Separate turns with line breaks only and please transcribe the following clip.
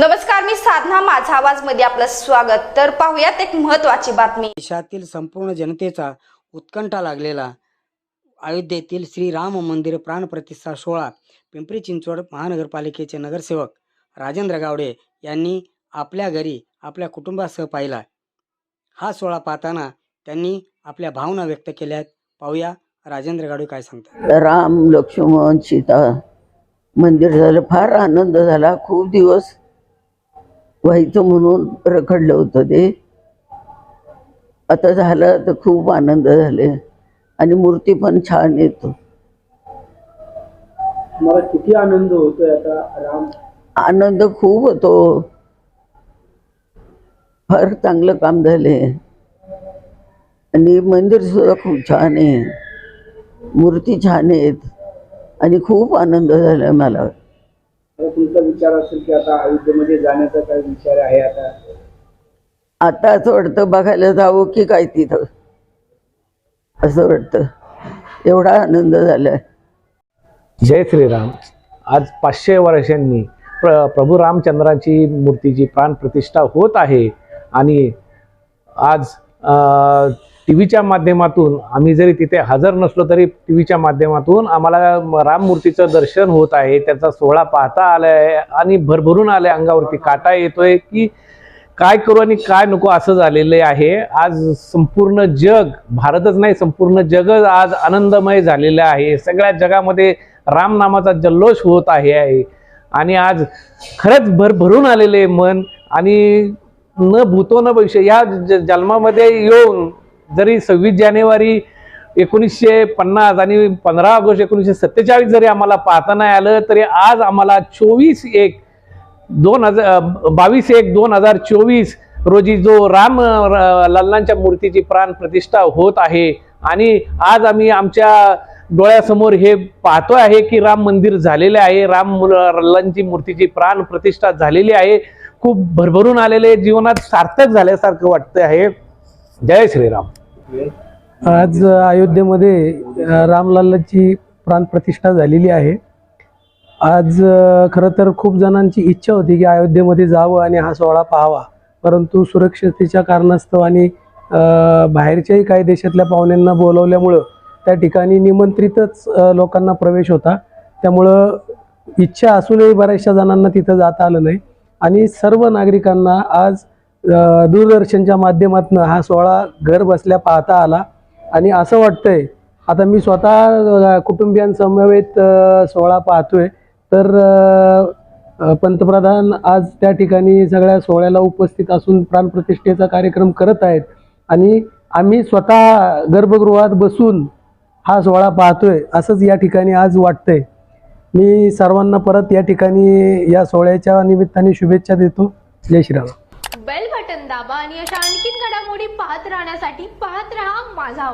साधना माझा आवाजमध्ये आपलं स्वागत. तर पाहुयात एक महत्वाची बातमी.
देशातील संपूर्ण जनतेचा उत्कंठा लागलेला अयोध्येतील श्रीराम मंदिर प्राणप्रतिष्ठा सोहळा पिंपरी चिंचवड महानगरपालिकेचे नगरसेवक राजेंद्र गावडे यांनी आपल्या घरी आपल्या कुटुंबासह पाहिला. हा सोहळा पाहताना त्यांनी आपल्या भावना व्यक्त केल्यात. पाहूया राजेंद्र गावडे काय सांगतात.
राम लक्ष्मण सीता मंदिर झालं फार आनंद झाला. खूप दिवस व्हायचं म्हणून रखडलं होतं ते. आता झालं तर खूप आनंद झाले. आणि मूर्ती पण छान येतो.
मला किती आनंद होतोय आता राम?
आनंद खूप होतो. फार चांगलं काम झाले. आणि मंदिर सुद्धा खूप छान आहे. मूर्ती छान आहेत. आणि खूप आनंद झाला मला.
तुमचा विचार असेल की आता अयोध्येमध्ये जाण्याचा काय विचार आहे आता?
आता असं वाटतं बघायला जावं की काय तिथं. असं वाटतं. एवढा आनंद झाला
जय श्रीराम. आज पाचशे वर्षांनी प्र प्रभू रामचंद्राची मूर्तीची प्राणप्रतिष्ठा होत आहे आणि आज टी व्हीच्या माध्यमातून आम्ही जरी तिथे हजर नसलो तरी टी व्हीच्या माध्यमातून आम्हाला राममूर्तीचं दर्शन होत आहे त्याचा सोहळा पाहता आला आहे आणि भरभरून आले अंगावरती काटा येतोय की काय करू आणि काय नको असं झालेलं आहे. आज संपूर्ण जग भारतच नाही संपूर्ण जगच आज आनंदमय झालेलं आहे. सगळ्या जगामध्ये राम नामाचा जल्लोष होत आहे आहे. आणि आज खरंच भरभरून आलेले मन आणि न भूतो न भविष्य या ज- जन्मामध्ये येऊन जरी सव्वीस जानेवारी एकोणीसशे पन्नास आणि पंधरा ऑगस्ट एकोणीसशे सत्तेचाळीस जरी आम्हाला पाहता नाही आलं तरी आज आम्हाला चोवीस एक दोन हजार बावीस एक दोन हजार चोवीस रोजी जो राम र- लल्लांच्या मूर्तीची प्राण प्रतिष्ठा होत आहे आणि आज आम्ही आमच्या डोळ्यासमोर हे पाहतो आहे की राम मंदिर झालेले आहे राम लल्लांची मूर्तीची प्राण प्रतिष्ठा झालेली आहे. खूप भरभरून आलेले जीवनात सार्थक झाल्यासारखं वाटतं आहे. जय श्रीराम.
आज अयोध्येमध्ये रामलालची प्राण प्राणप्रतिष्ठा झालेली आहे. आज खरं तर खूप जणांची इच्छा होती की अयोध्येमध्ये जावं आणि हा सोहळा पाहावा. परंतु सुरक्षतेच्या कारणास्तव आणि बाहेरच्याही काही देशातल्या पाहुण्यांना बोलवल्यामुळं त्या ठिकाणी निमंत्रितच लोकांना प्रवेश होता. त्यामुळं इच्छा असूनही बऱ्याचशा जणांना तिथं जाता आलं नाही. आणि सर्व नागरिकांना आज दूरदर्शनच्या माध्यमातून हा सोहळा घर बसल्या पाहता आला. आणि असं वाटतंय आता मी स्वतः कुटुंबियांसमवेत सोहळा पाहतोय. तर पंतप्रधान आज त्या ठिकाणी सगळ्या सोहळ्याला उपस्थित असून प्राणप्रतिष्ठेचा कार्यक्रम करत आहेत. आणि आम्ही स्वतः गर्भगृहात बसून हा सोहळा पाहतोय असंच या ठिकाणी आज वाटतंय. मी सर्वांना परत या ठिकाणी या सोहळ्याच्या निमित्ताने शुभेच्छा देतो. जय श्रीराम.
दाबा आणि अशा आणखीन घडामोडी पाहत राहण्यासाठी पाहत राहा माझा